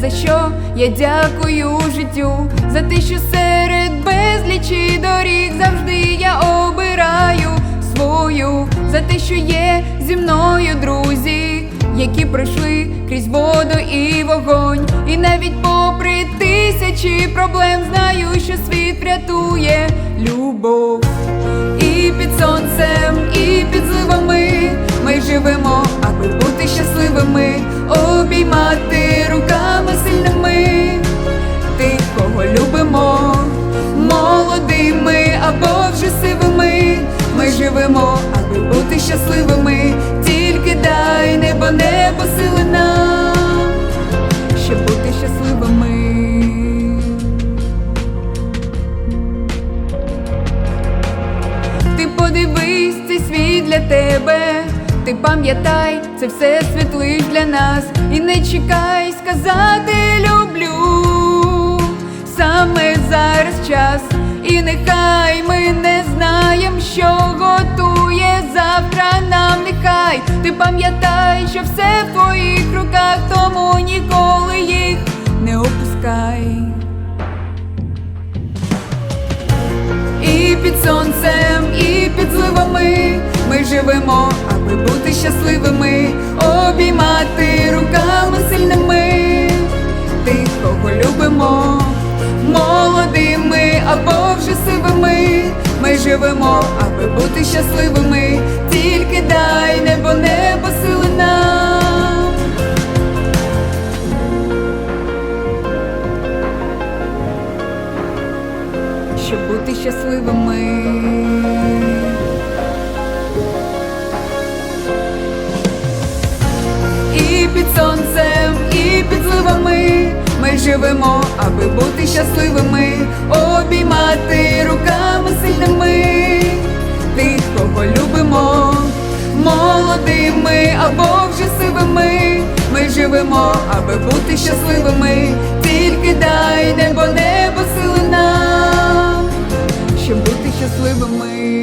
за що я дякую життю, за те, що серед безлічі доріг завжди я обираю свою, за те, що є зі мною друзі, які пройшли крізь воду і вогонь, і навіть попри тисячі проблем знаю, що світ врятує любов. І під сонцем, і під зливами ми живемо, аби бути щасливими, обіймати руками щасливими, тільки дай небо, небо сили нам, щоб бути щасливими. Ти подивись, цей світ для тебе. Ти пам'ятай, це все світлиш для нас. І не чекай сказати люблю. Ти пам'ятай, що все в твоїх руках, тому ніколи їх не опускай. І під сонцем, і під зливами ми живемо, аби бути щасливими, обіймати руками сильними тих, кого любимо, молодими або вже сивими. Ми живемо, аби бути щасливими, тільки дай небо, небо сили нам. щоб бути щасливими. І під сонцем, і під зливами ми живемо, аби бути щасливими, обіймати руками сильними тих, кого любимо, молодими або вже сивими. Ми живемо, аби бути щасливими. Тільки дай небо небо сили нам, щоб бути щасливими.